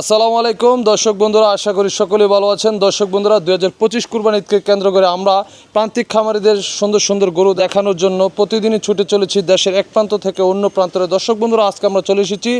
আসসালামু আলাইকুম। দর্শক বন্ধুরা, আশা করি সকলে ভালো আছেন। দর্শক বন্ধুরা দুই হাজার পঁচিশ কুরবান ঈদকে কেন্দ্র করে আমরা প্রান্তিক খামারিদের সুন্দর সুন্দর গরু দেখানোর জন্য প্রতিদিনই ছুটে চলেছি দেশের এক প্রান্ত থেকে অন্য প্রান্তরে। দর্শক বন্ধুরা, আজকে আমরা চলে এসেছি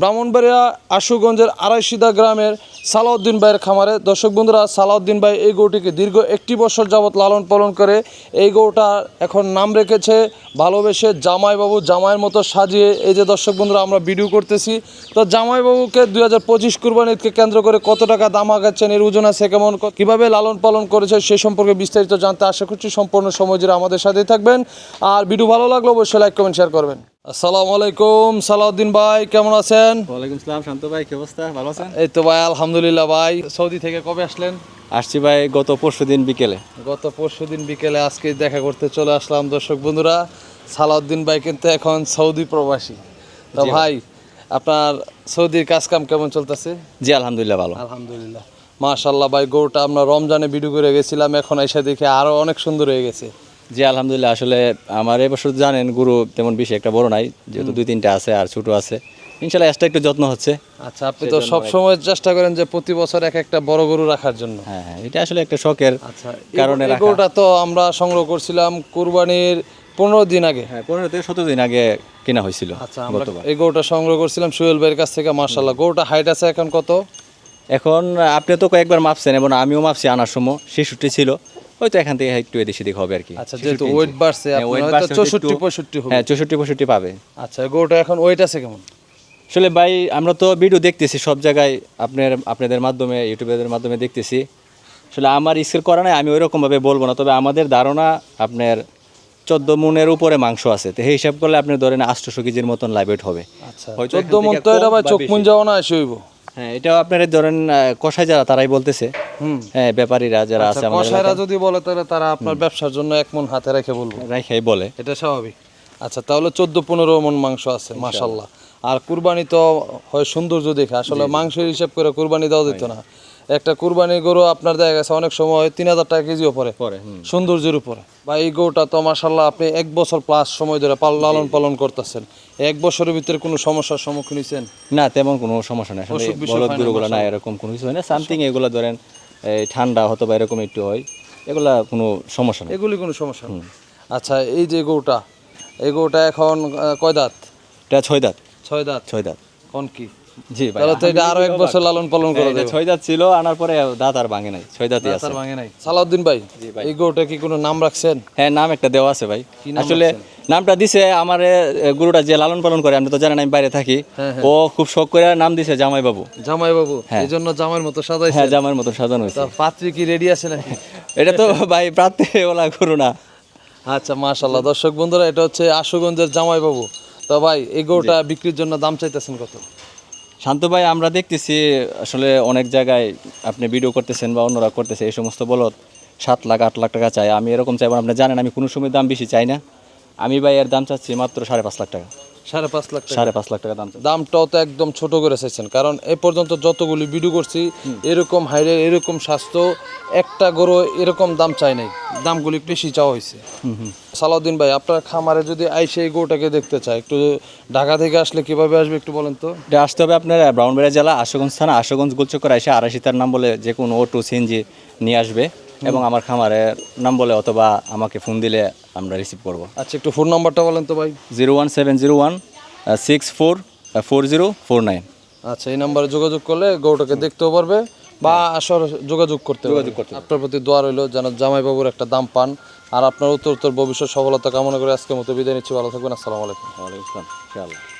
ব্রাহ্মণবাড়িয়া আশুগঞ্জের আড়াইশিদা গ্রামের সালাউদ্দিন ভাইয়ের খামারে। দর্শক বন্ধুরা, সালাউদ্দিন ভাই এই গরুটিকে দীর্ঘ একটি বছর যাবৎ লালন পালন করে এই গরুটা এখন নাম রেখেছে ভালোবেসে জামাইবাবু। জামাইয়ের মতো সাজিয়ে এই যে দর্শক বন্ধুরা, আমরা ভিডিও করতেছি। তো জামাইবাবুকে দুই হাজার পঁচিশ কুরবানিকে কেন্দ্র করে কত টাকা দাম আগাচ্ছেন, এর ওজন আছে কেমন কীভাবে লালন পালন করেছে সে সম্পর্কে বিস্তারিত জানতে আশা করছি সম্পূর্ণ সময় জুড়ে আমাদের সাথেই থাকবেন। আর ভিডিও ভালো লাগলে অবশ্যই লাইক কমেন্ট শেয়ার করবেন। আসসালামু আলাইকুম সালাউদ্দিন ভাই কেমন আছেন? ওয়ালাইকুম সালাম শান্ত ভাই কি অবস্থা? ভালো আছেন? এই তো ভাই আলহামদুলিল্লাহ ভাই। সৌদি থেকে কবে আসলেন? আসছি ভাই গত পরশু দিন বিকেলে। গত পরশু দিন বিকেলে আজকে দেখা করতে চলে আসলাম দর্শক বন্ধুরা। সালাউদ্দিন ভাই কিন্তু এখন সৌদি প্রবাসী। তো ভাই। আপনার সৌদির কাজ কাম কেমন চলতেছে? জি আলহামদুলিল্লাহ ভালো। আলহামদুলিল্লাহ। মাশাল্লাহ ভাই গরুটা আমরা রমজানে ভিডিও করে গেছিলাম এখন এসে দেখে আরও অনেক সুন্দর হয়ে গেছে। জি আলহামদুলিল্লাহ আসলে আমার এবছর জানেন গুরু তেমন বেশি একটা বড় নাই যেহেতু দুই তিনটা আছে আর ছোট আছে। ইনশাল্লাহ এসটা একটু যত্ন হচ্ছে। আচ্ছা আপনি তো সব সময় চেষ্টা করেন যে প্রতি বছর এক একটা বড় গরু রাখার জন্য। হ্যাঁ হ্যাঁ এটা আসলে একটা শখের আচ্ছা কারণে গরুটা তো আমরা সংগ্রহ করছিলাম কুরবানির পনেরো দিন আগে। হ্যাঁ পনেরো থেকে সতেরো দিন আগে কেনা হয়েছিল আচ্ছা এই গরুটা সংগ্রহ করছিলাম সোহেল ভাইয়ের কাছ থেকে মার্শাল্লাহ গরুটা হাইট আছে এখন কত? এখন আপনি তো কয়েকবার মাপছেন এবং আমিও মাপছি আনার সময় ছেষট্টি ছিল হয়তো এখান থেকে একটু এদিক সেদিক হবে আর কি। আচ্ছা যেহেতু ওয়েট বাড়ছে হ্যাঁ, বাড়ছে চৌষট্টি পঁয়ষট্টি হবে। হ্যাঁ চৌষট্টি পঁয়ষট্টি পাবে। আচ্ছা গরুটা এখন ওয়েট আছে কেমন? আসলে ভাই আমরা তো ভিডিও দেখতেছি সব জায়গায় আপনার আপনাদের মাধ্যমে ইউটিউবের মাধ্যমে দেখতেছি। আসলে আমার স্কেল করা নাই আমি ওইরকমভাবে বলব না তবে আমাদের ধারণা আপনার চোদ্দ মনের উপরে মাংস আছে। তো সেই হিসাব করলে আপনি ধরেন আটশোশো কেজির মতন লাইভ হবে। আচ্ছা চোদ্দ মন তো এটা ভাই চোখ। মুন যাওয়া না এসে হইব হ্যাঁ এটাও আপনার ধরেন কষাই যারা তারাই বলতেছে। হ্যাঁ ব্যাপারীরা যারা আছে কষাইরা যদি বলে তাহলে তারা আপনার ব্যবসার জন্য এক মন হাতে রেখে বলব। রেখেই বলে। এটা স্বাভাবিক। আচ্ছা তাহলে চোদ্দ পনেরো মন মাংস আছে মাশাল্লাহ আর কুরবানি তো হয় সৌন্দর্য দেখে। আসলে মাংসের হিসাব করে কুরবানি দেওয়া যেত না। একটা কুরবানি গরু আপনার দেখা গেছে অনেক সময় তিন হাজার টাকা কেজিও পরে পরে সৌন্দর্যের উপরে। বা এই গরুটা তো মাশাল্লাহ আপনি এক বছর প্লাস সময় ধরে লালন পালন করতেছেন। এক বছরের ভিতরে কোনো সমস্যার সম্মুখীন হয়েছেন? না তেমন কোনো সমস্যা নেই। বলদ গরুগুলো না এরকম কোনো কিছু হয় না। সামথিং এগুলো ধরেন এই ঠান্ডা হতো বা এরকম একটু হয়। এগুলা কোনো সমস্যা নেই। এগুলি কোনো সমস্যা নেই। আচ্ছা এই যে গরুটা এই গরুটা এখন কয় দাঁত? এটা ছয় দাঁত। ছয় দাঁত। ছয় দাঁত। কোন কি? জি ভাই তাহলে তো এটা আরও এক বছর লালন পালন করে হ্যাঁ, ছয় দাঁত ছিল আনার পরে দাঁত আর ভাঙে নাই ছয় দাঁতই আছে। ভাঙে নাই। সালাউদ্দিন ভাই এই গরুটা কি কোনো নাম রাখছেন? হ্যাঁ নাম একটা দেওয়া আছে ভাই। আসলে নামটা দিছে আমার গরুটা যে লালন পালন করে আপনি তো জানেন আমি বাইরে থাকি। হ্যাঁ, ও খুব শখ করে নাম দিছে জামাই বাবু জামাই বাবু এই জন্য জামাইয়ের মতো সাজাইছে হ্যাঁ জামাইয়ের মতো সাজানো হয়েছে। পাত্রী কি রেডি আছে নাকি? এটা তো ভাই প্রাপ্তি ওলা গরু না। আচ্ছা মাশাল্লাহ দর্শক বন্ধুরা এটা হচ্ছে আশুগঞ্জের জামাই বাবু তো ভাই এই গরুটা বিক্রির জন্য দাম চাইতেছেন কত? শান্ত ভাই, আমরা দেখতেছি আসলে অনেক জায়গায় আপনি ভিডিও করতেছেন বা অন্যরা করতেছে, এই সমস্ত বলত সাত লাখ, আট লাখ টাকা চাই আমি এরকম চাইব আপনি জানেন, আমি কোনো সময় দাম বেশি চাই না। আমি ভাই এর দাম চাচ্ছি মাত্র সাড়ে পাঁচ লাখ টাকা। সাড়ে পাঁচ লাখ সাড়ে পাঁচ লাখ টাকা দাম দামটাও তো একদম ছোট করে চাইছেন। কারণ এ পর্যন্ত যতগুলি ভিডিও করছি এরকম হাইরে এরকম স্বাস্থ্য একটা গরু এরকম দাম চাই নাই। দামগুলি একটু বেশি চাওয়া হয়েছে সালাউদ্দিন ভাই আপনার খামারে যদি আইসে এই গরুটাকে দেখতে চায় একটু ঢাকা থেকে আসলে কীভাবে আসবে একটু বলেন তো? আসতে হবে আপনার ব্রাউনবাড়িয়া জেলা আশুগঞ্জ থানা আশুগঞ্জ গুলচক্কর এসে আড়াইশি তার নাম বলে যে কোনো অটো সিএনজি নিয়ে আসবে। এবং আমার খামারের নাম বলে অথবা আমাকে ফোন দিলে আমরা রিসিভ করব। আচ্ছা একটু ফোন নম্বরটা বলেন তো ভাই। Zero one seven zero one six four four zero four nine আচ্ছা এই নাম্বারে যোগাযোগ করলে গৌটাকে দেখতেও পারবে বা আসর যোগাযোগ করতে যোগাযোগ করতে আপনার প্রতি দোয়া রইল যেন জামাইবাবুর একটা দাম পান। আর আপনার উত্তর উত্তর ভবিষ্যৎ সফলতা কামনা করে আজকের মতো বিদায় নিচ্ছি। ভালো থাকবেন আসসালামু আলাইকুম। ওয়ালাইকুম আসসালাম